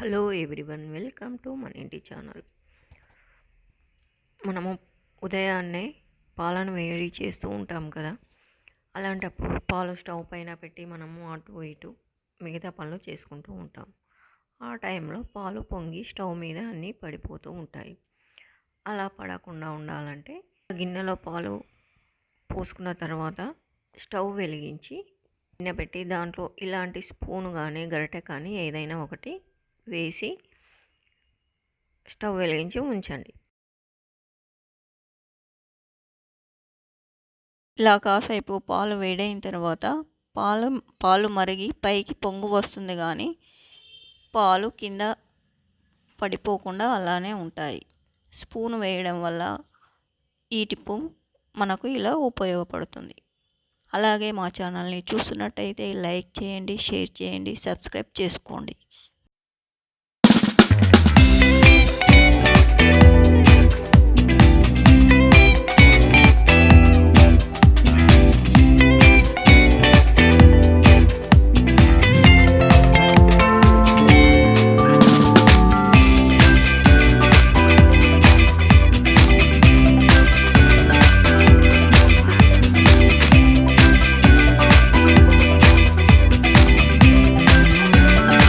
Hello everyone welcome to మన ఇంటి channel. మనము ఉదయాన్నే పాలను వేడి చేస్తూ ఉంటాం కదా అలాంటప్పుడు పాలు స్టవ్ పైన పెట్టి మనము అటు ఇటు మిగతా పనులు చేసుకుంటూ ఉంటాం. ఆ టైంలో పాలు పొంగి స్టవ్ మీద అన్నీ పడిపోతూ ఉంటాయి. అలా పడకుండా ఉండాలంటే గిన్నెలో పాలు పోసుకున్న తర్వాత స్టవ్ వెలిగించి గిన్నె పెట్టి దాంట్లో ఇలాంటి స్పూన్ కానీ గరిటె కానీ ఏదైనా ఒకటి వేసి స్టవ్ వెలిగించి ఉంచండి. ఇలా కాసేపు పాలు వేడైన తర్వాత పాలు పాలు మరిగి పైకి పొంగు వస్తుంది కానీ పాలు కింద పడిపోకుండా అలానే ఉంటాయి. స్పూన్ వేయడం వల్ల ఈ టిప్పు మనకు ఇలా ఉపయోగపడుతుంది. అలాగే మా ఛానల్ని చూస్తున్నట్టయితే లైక్ చేయండి షేర్ చేయండి సబ్స్క్రైబ్ చేసుకోండి.